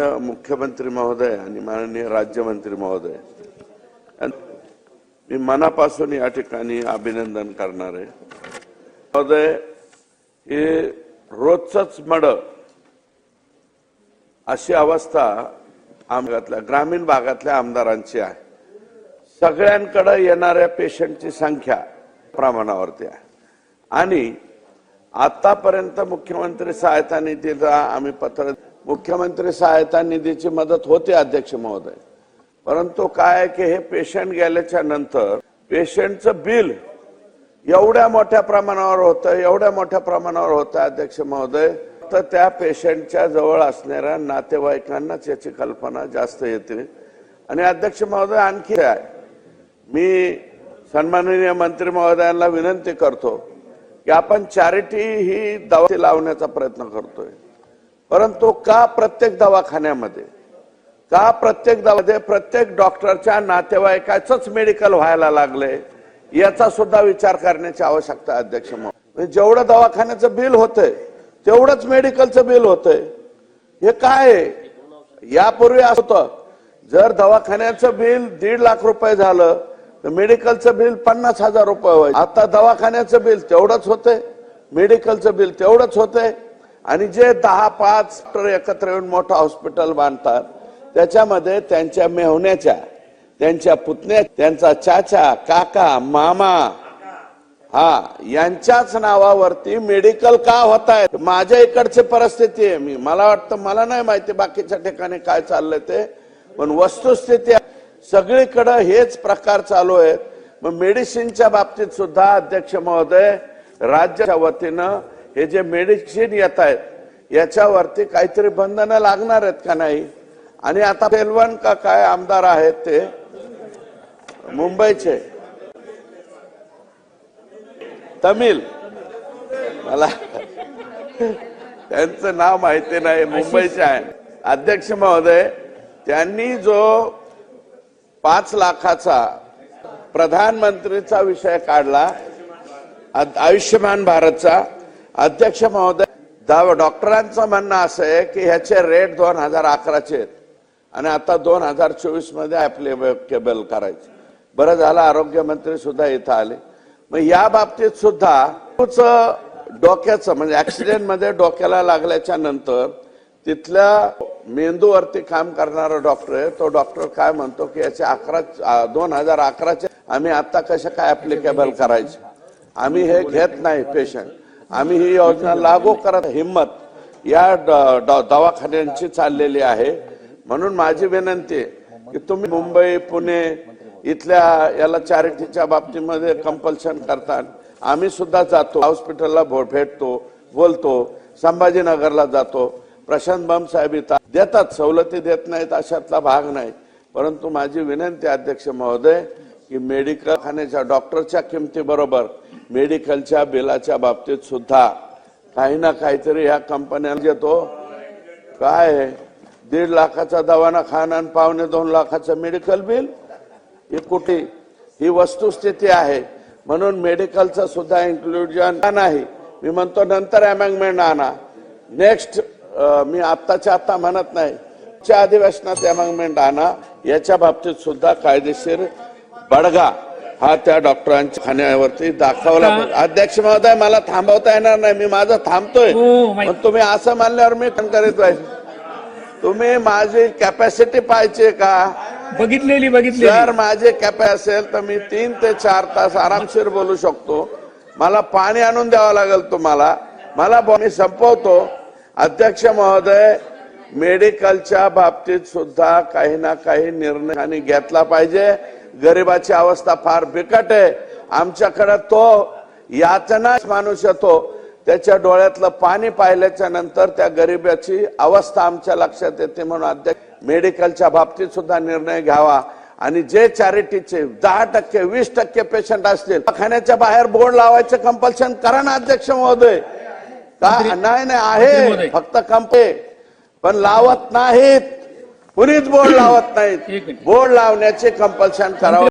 माननीय मुख्यमंत्री महोदय आणि माननीय राज्यमंत्री महोदय. मी मनापासून या ठिकाणी अभिनंदन करणार आहे. महोदय हे रोजच मड अशी अवस्था आमगातल्या ग्रामीण भागातल्या आमदारांची आहे. सगळ्यांकडे येणाऱ्या पेशंटची संख्या प्रमाणावरती आहे. आणि आतापर्यंत मुख्यमंत्री सहायता निधीला आम्ही पत्र मुख्यमंत्री सहायता निधीची मदत होते अध्यक्ष महोदय. परंतु काय आहे की हे पेशंट गेल्याच्यानंतर पेशंटचं बिल एवढ्या मोठ्या प्रमाणावर होतं एवढ्या मोठ्या प्रमाणावर होतं अध्यक्ष महोदय. तर त्या पेशंटच्या जवळ असणाऱ्या नातेवाईकांनाच याची कल्पना जास्त येते. आणि अध्यक्ष महोदय आणखी आहे मी सन्माननीय मंत्री महोदयांना विनंती करतो की आपण चॅरिटी ही दवा लावण्याचा प्रयत्न करतोय. परंतु का प्रत्येक दवाखान्यामध्ये का प्रत्येक दवामध्ये प्रत्येक डॉक्टरच्या नातेवाईकाचंच मेडिकल व्हायला लागले याचा सुद्धा विचार करण्याची आवश्यकता अध्यक्ष म्हणून जेवढं दवाखान्याचं बिल होतंय तेवढंच मेडिकलचं बिल होतंय. हे काय आहे? यापूर्वी असं होतं जर दवाखान्याचं बिल दीड लाख रुपये झालं तर मेडिकलचं बिल पन्नास हजार रुपये व्हायचं. आता दवाखान्याचं बिल तेवढंच होतंय मेडिकलचं बिल तेवढंच होतंय आणि जे दहा पाच डॉक्टर एकत्र येऊन मोठं हॉस्पिटल बांधतात त्याच्यामध्ये त्यांच्या मेहण्याच्या त्यांच्या पुतण्या त्यांचा चाचा काका मामा हा यांच्याच नावावरती मेडिकल का होत आहेत माझ्या इकडची परिस्थिती आहे मी. मला वाटतं मला नाही माहिती बाकीच्या ठिकाणी काय चाललंय ते पण वस्तुस्थिती सगळीकडे हेच प्रकार चालू आहेत. मग मेडिसिनच्या बाबतीत सुद्धा अध्यक्ष महोदय राज्याच्या वतीनं हे जे मेडिसिन येत आहेत याच्यावरती काहीतरी बंधनं लागणार आहेत का नाही? आणि आता पेलवान का काय आमदार आहेत ते? मुंबईचे. तमिल. मला त्यांचं नाव माहिती नाही मुंबईचे आहे. अध्यक्ष महोदय त्यांनी जो पाच लाखाचा प्रधानमंत्रीचा विषय काढला आ- आयुष्यमान भारतचा अध्यक्ष महोदय दा- डॉक्टरांचं म्हणणं असं आहे की ह्याचे रेट दोन हजार अकराचे आहेत. आणि आता दोन हजार चोवीसमध्ये ऍप्लिकेबल करायचे. बरं झालं आरोग्यमंत्री सुद्धा इथं आले. मग या बाबतीत सुद्धा डोक्याचं म्हणजे ऍक्सिडेंटमध्ये डोक्याला लागल्याच्या नंतर तिथल्या मेंदूवरती काम करणारा डॉक्टर आहे. तो डॉक्टर काय म्हणतो की याचे अकरा दोन हजार अकराचे आम्ही आता कशा काय ऍप्लिकेबल करायचे? आम्ही हे घेत नाही पेशंट आम्ही ही योजना लागू करत हिंमत या ड- दवाखान्यांची चाललेली आहे. म्हणून माझी विनंती की तुम्ही मुंबई पुणे इथल्या याला चॅरिटीच्या बाबतीमध्ये कंपल्शन करतात आम्ही सुद्धा जातो हॉस्पिटलला भो- भेटतो बोलतो संभाजीनगरला जातो. प्रशांत बम साहेब इथं देतात सवलती देत नाहीत अशातला भाग नाही. परंतु माझी विनंती अध्यक्ष महोदय की मेडिकल खाण्याच्या डॉक्टरच्या किमती बरोबर मेडिकलच्या बिलाच्या बाबतीत सुद्धा काही ना काहीतरी ह्या कंपन्या घेतो. काय? आहे? दीड लाखाचा दवाना खाना आणि पावणे दोन लाखाचं मेडिकल बिल ही कुठे? ही वस्तुस्थिती आहे. म्हणून मेडिकलचं सुद्धा इन्क्लुजन नाही. मी म्हणतो नंतर अमेंडमेंट आणा. नेक्स्ट मी आत्ताच्या आत्ता म्हणत नाही. च्या अधिवेशनात अमेंडमेंट आणा. याच्या बाबतीत सुद्धा कायदेशीर बडगा हा त्या डॉक्टरांच्या खाण्यावरती दाखवला. अध्यक्ष महोदय मला थांबवता येणार नाही. मी माझं थांबतोय. हो. पण तुम्ही असं मानल्यावर मी करीत पाहिजे तुम्ही माझी कॅपॅसिटी पाहिजे का? बघितलेली बघितलेली. जर माझे कॅपॅ असेल तर मी तीन ते चार तास आरामशीर बोलू शकतो. मला पाणी आणून द्यावं लागेल तुम्हाला. मला मी संपवतो. अध्यक्ष महोदय मेडिकलच्या बाबतीत सुद्धा काही ना काही निर्णय घेतला पाहिजे. गरिबाची अवस्था फार बिकट आहे. आमच्याकडे तो यातनाच माणूस येतो. त्याच्या डोळ्यातलं पाणी पाहिल्याच्या नंतर त्या गरिबाची अवस्था आमच्या लक्षात येते म्हणून अध्यक्ष मेडिकलच्या बाबतीत सुद्धा निर्णय घ्यावा. आणि जे चॅरिटीचे दहा टक्के वीस टक्के पेशंट असतील खाण्याच्या बाहेर बोर्ड लावायचं कंपल्शन करा ना अध्यक्ष महोदय. का? नाही नाही आहे. फक्त कंपे पण लावत नाहीत. कुणीच बोर्ड लावत नाहीत. बोर्ड लावण्याचे कंपल्शन करावं